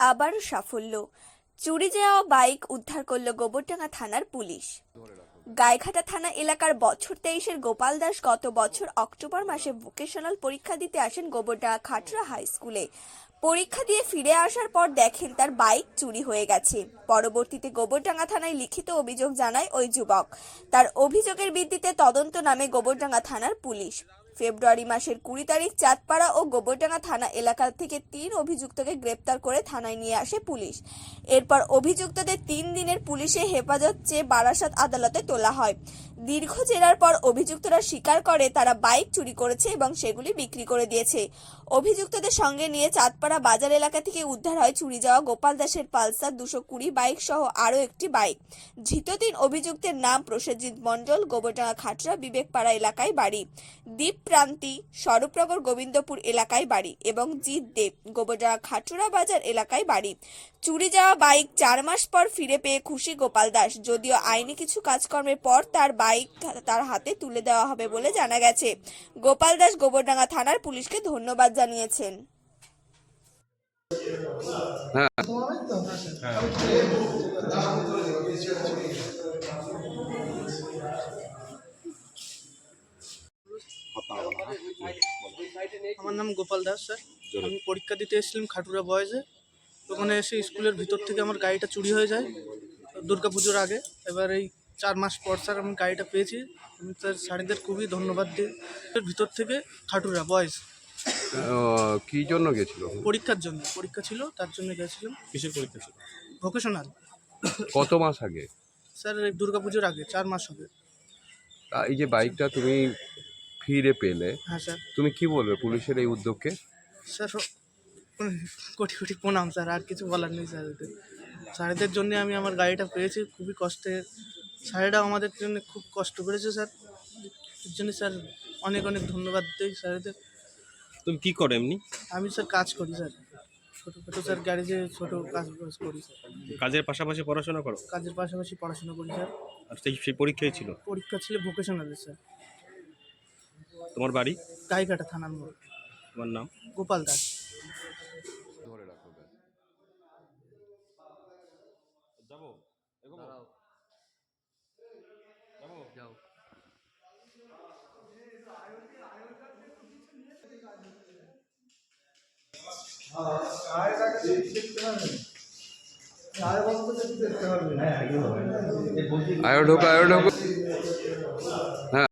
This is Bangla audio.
আবারও সাফল্য। চুরি যাওয়া বাইক উদ্ধার করল গোবরডাঙ্গা থানার পুলিশ। গাইঘাটা থানা এলাকার বছর তেইশের গোপাল দাস গত বছর অক্টোবর মাসে ভোকেশনাল পরীক্ষা দিতে আসেন গোবরডাঙ্গা খাটরা হাই স্কুলে। পরীক্ষা দিয়ে ফিরে আসার পর দেখেন তার বাইক চুরি হয়ে গেছে। পরবর্তীতে গোবরডাঙ্গা থানায় লিখিত অভিযোগ জানায় ওই যুবক। তার অভিযোগের ভিত্তিতে তদন্ত নামে গোবরডাঙ্গা থানার পুলিশ। ফেব্রুয়ারি মাসের কুড়ি তারিখ চাঁদপাড়া ও গোবরডাঙ্গা থানা এলাকা থেকে তিন অভিযুক্তকে গ্রেপ্তার করে থানায় নিয়ে আসে পুলিশ। এরপর অভিযুক্তদের তিন দিনের পুলিশে হেফাজত চেয়ে বারাসাত আদালতে তোলা হয়। দীর্ঘ জেরার পর অভিযুক্তরা স্বীকার করে তারা বাইক চুরি করেছে এবং সেগুলি বিক্রি করে দিয়েছে। অভিযুক্তদের সঙ্গে নিয়ে চাঁদপাড়া বাজার এলাকা থেকে উদ্ধার হয় চুরি যাওয়া গোপাল দাসের পালসার দুশো কুড়ি বাইক সহ আরও একটি বাইক। ধৃত তিন অভিযুক্তের নাম প্রসেনজিৎ মণ্ডল, গোবরডাঙ্গা খাটরা, বিবেকপাড়া এলাকায় বাড়ি। দ্বীপ প্রান্তি স্বরূপনগর গোবিন্দপুর এলাকায় বাড়ি এবং জিৎ দেব গোবরডাঙ্গা খাটুরা বাজার এলাকায় বাড়ি। চুরি যাওয়া বাইক চার মাস পর ফিরে পেয়ে খুশি গোপাল দাস। যদিও আইনি কিছু কাজকর্মের পর তার বাইক তার হাতে তুলে দেওয়া হবে বলে জানা গেছে। গোপাল দাস গোবরডাঙ্গা থানার পুলিশকে ধন্যবাদ জানিয়েছেন। আমার নাম গোপাল দাস স্যার। আমি পরীক্ষা দিতে এসেছিলাম খাটুরা বয়েজে। ওখানে এসে স্কুলের ভিতর থেকে আমার গাড়িটা চুরি হয়ে যায় দুর্গা পুজোর আগে। এবার এই চার মাস পর স্যার আমি গাড়িটা পেয়েছি। আমি স্যার স্যারদের খুবই ধন্যবাদ দিই। ভিতর থেকে খাটুরা বয়েজ। কি জন্য গেছিল পরীক্ষার জন্য। পরীক্ষা ছিল তার জন্য গেছিলাম। কিসের পরীক্ষা ছিল? ভোকেশনাল। কত মাস আগে? স্যার এই দুর্গা পুজোর আগে চার মাস হবে এই যে বাইকটা তুমি ফিরে পেলে হ্যাঁ স্যার। তুমি কি বলবে পুলিশের এই উদ্যোগকে? স্যার কোটি কোটি প্রণাম স্যার। আর কিছু বলার নেই স্যারদের স্যারেদের জন্য আমি আমার গাড়িটা পেয়েছি খুবই কষ্টে। স্যারেরাও আমাদের জন্য খুব কষ্ট করেছে স্যার। এর জন্য স্যার অনেক অনেক ধন্যবাদ দিই স্যারদের। তুমি কি করো এমনি? আমি স্যার কাজ করি স্যার। ছোটো ছোটো স্যার গ্যারেজে ছোটো কাজ বাজ করি স্যার। কাজের পাশাপাশি পড়াশোনা করো? কাজের পাশাপাশি পড়াশোনা করি স্যার। আর সেই সেই পরীক্ষাই ছিল? পরীক্ষা ছিল ভোকেশনালে স্যার। তোমার বাড়ি? গাইঘাটা থানার মোড়। তোমার নাম? গোপাল দাস। ধরে রাখো যাব? আয়ো ঢোকো আয়ো ঢোকো। হ্যাঁ।